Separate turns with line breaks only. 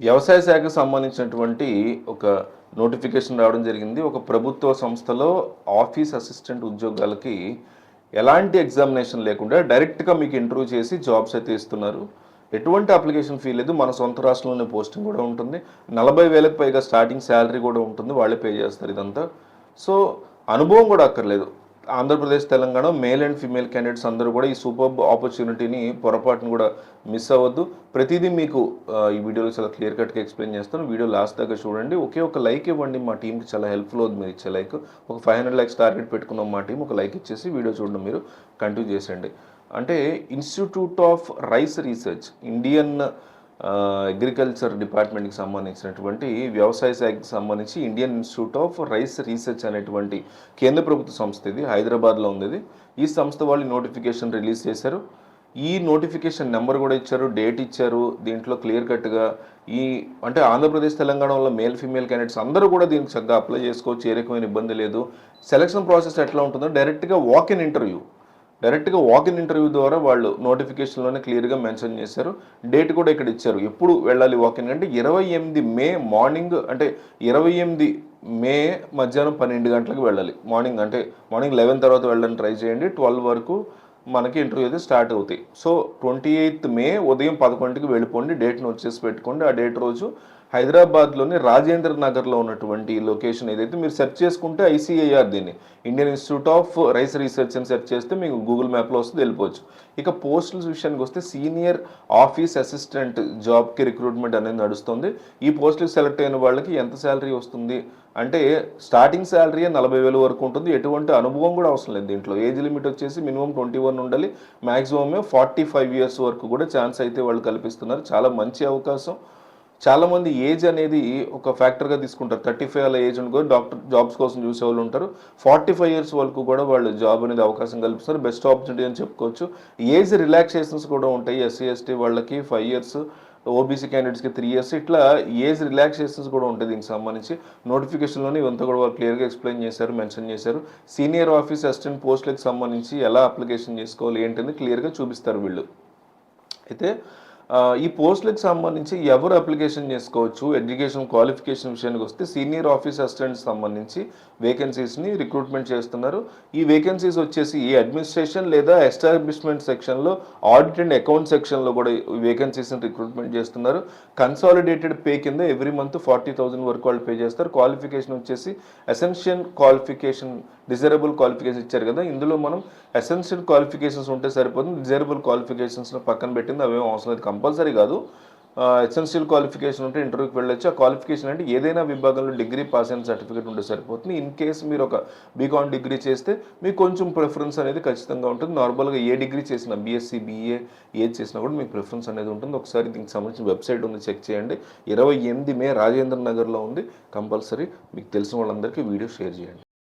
వ్యవసాయ శాఖకు సంబంధించినటువంటి ఒక నోటిఫికేషన్ రావడం జరిగింది. ఒక ప్రభుత్వ సంస్థలో ఆఫీస్ అసిస్టెంట్ ఉద్యోగాలకి ఎలాంటి ఎగ్జామినేషన్ లేకుండా డైరెక్ట్గా మీకు ఇంటర్వ్యూ చేసి జాబ్స్ అయితే ఇస్తున్నారు. ఎటువంటి అప్లికేషన్ ఫీ లేదు. మన సొంత రాష్ట్రంలోనే పోస్టింగ్ కూడా ఉంటుంది. నలభై వేలకు పైగా స్టార్టింగ్ శాలరీ కూడా ఉంటుంది. వాళ్ళే పే చేస్తారు ఇదంతా. సో అనుభవం కూడా అక్కర్లేదు. Andhra Pradesh Telangana male and female candidates అందరూ కూడా ఈ సూపర్ ఆపర్చునిటీని పొరపాటును కూడా మిస్ అవ్వద్దు. ప్రతిదీ మీకు ఈ వీడియోలో చాలా క్లియర్ కట్గా ఎక్స్ప్లెయిన్ చేస్తాను. వీడియో లాస్ట్ దాకా చూడండి. ఒకే ఒక లైక్ ఇవ్వండి. మా టీంకి చాలా హెల్ప్ఫుల్ అవుతుంది మీరు ఇచ్చే లైక్. ఒక ఫైవ్ హండ్రెడ్ లైక్స్ టార్గెట్ పెట్టుకున్నాం మా టీం ఒక లైక్ ఇచ్చేసి వీడియో చూడడం మీరు. కంటిన్యూ చేసేయండి. అంటే institute of rice research Indian agriculture డిపార్ట్మెంట్కి సంబంధించినటువంటి వ్యవసాయ శాఖకి సంబంధించి Indian institute of rice research అనేటువంటి కేంద్ర ప్రభుత్వ సంస్థ ఇది హైదరాబాద్లో ఉంది ఇది. ఈ సంస్థ వాళ్ళు నోటిఫికేషన్ రిలీజ్ చేశారు. ఈ నోటిఫికేషన్ నెంబర్ కూడా ఇచ్చారు డేట్ ఇచ్చారు దీంట్లో క్లియర్ కట్గా ఈ అంటే ఆంధ్రప్రదేశ్ తెలంగాణలో మేల్ ఫీమేల్ క్యాండిడేట్స్ అందరూ కూడా దీనికి చక్కగా అప్లై చేసుకోవచ్చు ఏ రకమైన ఇబ్బంది లేదు. సెలక్షన్ ప్రాసెస్ ఎట్లా ఉంటుందో డైరెక్ట్గా వాక్ ఇన్ ఇంటర్వ్యూ డైరెక్ట్గా వాక్ ఇన్ ఇంటర్వ్యూ ద్వారా వాళ్ళు నోటిఫికేషన్లోనే క్లియర్గా మెన్షన్ చేశారు. డేట్ కూడా ఇక్కడ ఇచ్చారు. ఎప్పుడు వెళ్ళాలి వాక్ ఇన్ అంటే ఇరవై ఎనిమిది మే మార్నింగ్ అంటే ఇరవై ఎనిమిది మే మధ్యాహ్నం పన్నెండు గంటలకు వెళ్ళాలి. మార్నింగ్ అంటే మార్నింగ్ లెవెన్ తర్వాత వెళ్ళడానికి ట్రై చేయండి. ట్వెల్వ్ వరకు మనకి ఇంటర్వ్యూ అయితే స్టార్ట్ అవుతాయి. సో ట్వంటీ ఎయిత్ మే ఉదయం పదకొండుకి వెళ్ళిపోండి. డేట్ని వచ్చేసి పెట్టుకోండి. ఆ డేట్ రోజు హైదరాబాద్లోని రాజేంద్ర నగర్లో ఉన్నటువంటి లొకేషన్ ఏదైతే మీరు సెర్చ్ చేసుకుంటే ఐసీఐఆర్ దీన్ని. Indian institute of rice research అని సెర్చ్ చేస్తే మీకు గూగుల్ మ్యాప్లో వస్తుంది వెళ్ళిపోవచ్చు. ఇక పోస్టుల విషయానికి వస్తే సీనియర్ ఆఫీస్ అసిస్టెంట్ జాబ్కి రిక్రూట్మెంట్ అనేది నడుస్తుంది. ఈ పోస్టులకు సెలెక్ట్ అయిన వాళ్ళకి ఎంత శాలరీ వస్తుంది? అంటే స్టార్టింగ్ శాలరీ నలభై వేల వరకు ఉంటుంది. ఎటువంటి అనుభవం కూడా అవసరం లేదు దీంట్లో. ఏజ్ లిమిట్ వచ్చేసి మినిమం ట్వంటీ వన్ ఉండాలి. మ్యాక్సిమమే ఫార్టీ ఫైవ్ ఇయర్స్ వరకు కూడా ఛాన్స్ అయితే వాళ్ళు కల్పిస్తున్నారు. చాలా మంచి అవకాశం. చాలామంది ఏజ్ అనేది ఒక ఫ్యాక్టర్గా తీసుకుంటారు. థర్టీ ఫైవ్ అలా ఏజ్ ఉండి కూడా డాక్టర్ జాబ్స్ కోసం చూసే వాళ్ళు ఉంటారు. ఫార్టీ ఫైవ్ ఇయర్స్ వరకు కూడా వాళ్ళు జాబ్ అనేది అవకాశం కల్పిస్తారు బెస్ట్ ఆపర్చునిటీ అని చెప్పుకోవచ్చు. ఏజ్ రిలాక్సేషన్స్ కూడా ఉంటాయి. ఎస్సీ ఎస్టీ వాళ్ళకి five years O B C క్యాండిడేట్స్కి త్రీ ఇయర్స్ ఇట్లా ఏజ్ రిలాక్సేషన్స్ కూడా ఉంటాయి దీనికి సంబంధించి. నోటిఫికేషన్లోనే ఇవంతా కూడా వాళ్ళు క్లియర్గా ఎక్స్ప్లెయిన్ చేశారు మెన్షన్ చేశారు. సీనియర్ ఆఫీస్ అసిస్టెంట్ పోస్టులకు సంబంధించి ఎలా అప్లికేషన్ చేసుకోవాలి ఏంటని క్లియర్గా చూపిస్తారు వీళ్ళు. అయితే ఈ పోస్టులకు సంబంధించి ఎవరు అప్లికేషన్ చేసుకోవచ్చు? ఎడ్యుకేషన్ క్వాలిఫికేషన్ విషయానికి వస్తే సీనియర్ ఆఫీస్ అసిస్టెంట్ సంబంధించి వేకెన్సీస్ని రిక్రూట్మెంట్ చేస్తున్నారు. ఈ వేకెన్సీస్ వచ్చేసి ఈ అడ్మినిస్ట్రేషన్ లేదా ఎస్టాబ్లిష్మెంట్ సెక్షన్లో ఆడిట్ అండ్ అకౌంట్ సెక్షన్లో కూడా వేకెన్సీస్ని రిక్రూట్మెంట్ చేస్తున్నారు. కన్సాలిడేటెడ్ పే కింద ఎవ్రీ మంత్ ఫార్టీ థౌసండ్ వరకు వాళ్ళు పే చేస్తారు. క్వాలిఫికేషన్ వచ్చేసి ఎసెన్షియల్ క్వాలిఫికేషన్ డిజైరబుల్ క్వాలిఫికేషన్ ఇచ్చారు కదా. ఇందులో మనం ఎసెన్షియల్ క్వాలిఫికేషన్స్ ఉంటే సరిపోతుంది. డిజైరబుల్ క్వాలిఫికేషన్స్ పక్కన పెట్టింది అవేం అవసరం లేదు. కంపల్సరీ కాదు. ఎస్ఎన్సియల్ క్వాలిఫికేషన్ ఉంటే ఇంటర్వ్యూకి వెళ్ళొచ్చు. ఆ క్వాలిఫికేషన్ అంటే ఏదైనా విభాగంలో డిగ్రీ పాస్ అయిన సర్టిఫికేట్ ఉంటే సరిపోతుంది. ఇన్ కేస్ మీరు ఒక బీకాన్ డిగ్రీ చేస్తే మీకు కొంచెం ప్రిఫరెన్స్ అనేది ఖచ్చితంగా ఉంటుంది. నార్మల్గా ఏ డిగ్రీ చేసినా బీఎస్సీ బీఏ ఏది చేసినా కూడా మీకు ప్రిఫరెన్స్ అనేది ఉంటుంది. ఒకసారి దీనికి సంబంధించిన వెబ్సైట్ ఉంది చెక్ చేయండి. ఇరవై ఎనిమిది మే రాజేంద్ర నగర్లో ఉంది. కంపల్సరీ మీకు తెలిసిన వాళ్ళందరికీ వీడియో షేర్ చేయండి.